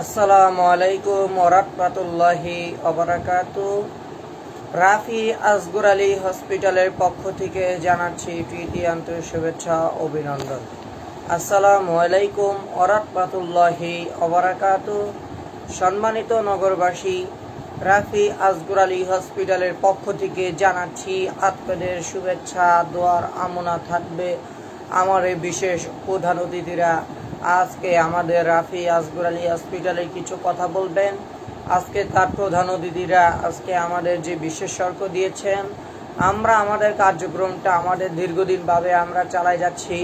আসসালামু আলাইকুম ওরাহমাতুল্লাহি অবরাকাত রাফি আসগর আলী হসপিটালের পক্ষ থেকে জানাচ্ছি প্রীতি আন্তরিক শুভেচ্ছা অভিনন্দন। আসসালামু আলাইকুম ওরাহমাতুল্লাহি অবরাকাত সম্মানিত নগরবাসী, রাফি আসগর আলী হসপিটালের পক্ষ থেকে জানাচ্ছি আপনাদের শুভেচ্ছা, দোয়ার আমনা থাকবে। আমার এই বিশেষ প্রধান অতিথিরা আজকে আমাদের রাফি আসগর আলী হসপিটালে কিছু কথা বলবেন। আজকে তার প্রধান অতিথিরা আজকে আমাদের যে বিশেষজ্ঞ দিয়েছেন, আমরা আমাদের কার্যক্রমটা আমাদের দীর্ঘদিনভাবে আমরা চালাই যাচ্ছি।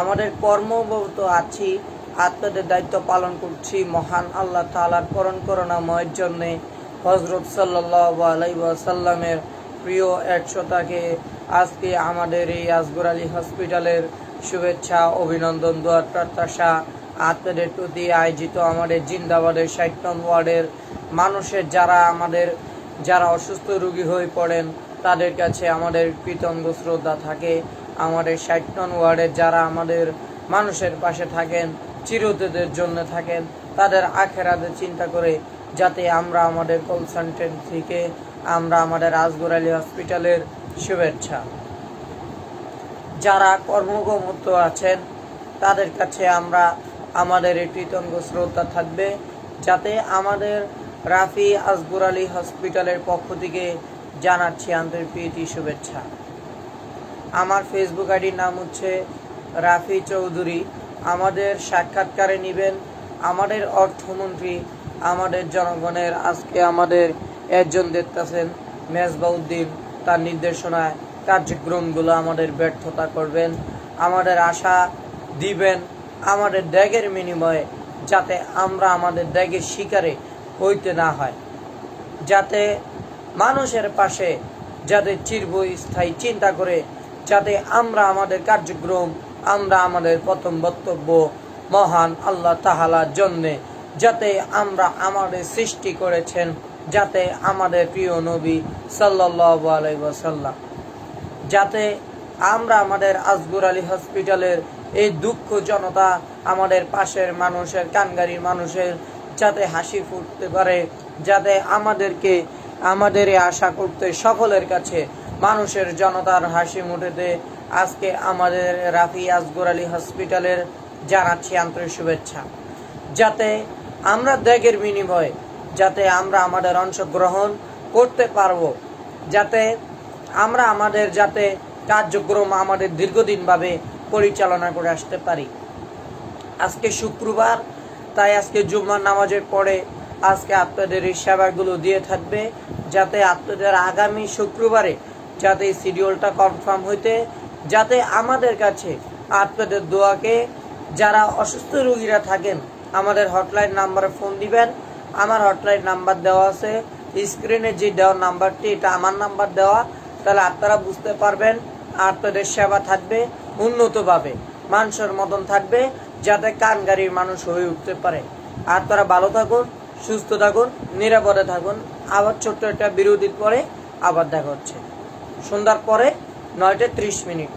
আমাদের কর্মবত আছি আপনাদের দায়িত্ব পালন করছি, মহান আল্লাহ তালার করণ করোনাময়ের জন্যে। হজরত সাল্লাহ আলাই ওয়াসাল্লামের প্রিয় একশোতাকে আজকে আমাদের এই আসগর আলী হসপিটালের শুভেচ্ছা, অভিনন্দন, দোয়ার প্রত্যাশা আপনাদের প্রতি আয়োজিত আমাদের জিন্দাবাদের ষাট ওয়ার্ডের মানুষের যারা আমাদের, যারা অসুস্থ রোগী হয়ে পড়েন, তাদের কাছে আমাদের কৃতজ্ঞ শ্রদ্ধা থাকে। আমাদের ষাট ওয়ার্ডের যারা আমাদের মানুষের পাশে থাকেন, চিরতেদের জন্য থাকেন, তাদের আখেরাদের চিন্তা করে যাতে আমরা আমাদের কনসালটেন্ট থেকে আমরা আমাদের রাজগর আলী হসপিটালের শুভেচ্ছা। যারা কর্মগমত আছেন, তাদের কাছে আমরা আমাদের এই কৃতজ্ঞ শ্রদ্ধা থাকবে, যাতে আমাদের রাফি আসগর আলী হসপিটালের পক্ষ থেকে জানাচ্ছি আন্তরিক প্রীতি শুভেচ্ছা। আমার ফেসবুক আইডির নাম হচ্ছে রাফি চৌধুরী। আমাদের সাক্ষাৎকারে নেবেন আমাদের অর্থমন্ত্রী, আমাদের জনগণের আজকে আমাদের একজন দেখতেছেন মেজবাউদ্দিন, তার নির্দেশনায় কার্যক্রমগুলো আমাদের ব্যর্থতা করবেন, আমাদের আশা দিবেন, আমাদের ত্যাগের বিনিময়ে যাতে আমরা আমাদের ত্যাগের শিকারে হইতে না হয়। যাতে মানুষের পাশে যাতে চিরস্থায়ী চিন্তা করে, যাতে আমরা আমাদের কার্যক্রম, আমরা আমাদের প্রথম বক্তব্য মহান আল্লাহ তাহালার জন্যে, যাতে আমরা আমাদের সৃষ্টি করেছেন, যাতে আমাদের প্রিয় নবী সাল্লাহ আলাইসাল্লাম যাতে আমরা আমাদের আজগুর আলী হসপিটালের এই দুঃখ জনতা আমাদের পাশের মানুষের, কানগারির মানুষের যাতে হাসি ফুটতে পারে, যাতে আমাদেরকে আমাদের আশা করতে সকলের কাছে মানুষের জনতার হাসি মুঠেতে আজকে আমাদের রাফি আসগর আলী হসপিটালের জানাচ্ছি আন্তরিক শুভেচ্ছা। যাতে আমরা ত্যাগের বিনিময়ে, যাতে আমরা আমাদের অংশগ্রহণ করতে পারব, যাতে আমরা আমাদের যাতে কার্যক্রম আমাদের দীর্ঘদিনভাবে পরিচালনা করে আসতে পারি। আজকে শুক্রবার, তাই আজকে জুম্মার নামাজের পরে আজকে আপনাদের এই সেবাগুলো দিয়ে থাকবে, যাতে আপনাদের আগামী শুক্রবারে যাতে এই শিডিউলটা কনফার্ম হইতে, যাতে আমাদের কাছে আপনাদের দোয়াকে, যারা অসুস্থ রুগীরা থাকেন, আমাদের হটলাইন নাম্বারে ফোন দিবেন। আমার হটলাইন নাম্বার দেওয়া আছে, স্ক্রিনে যে দেওয়া নাম্বারটি, এটা আমার নাম্বার দেওয়া। তাহলে আপনারা বুঝতে পারবেন আপনাদের সেবা থাকবে উন্নতভাবে, মানুষের মতন থাকবে, যাতে কান গাড়ির মানুষ হয়ে উঠতে পারে। আপনারা ভালো থাকুন, সুস্থ থাকুন, নিরাপদে থাকুন। আবার ছোট্ট একটা বিরতির পরে আবার দেখা হচ্ছে। সন্ধ্যার পরে নয়টা ত্রিশ মিনিট।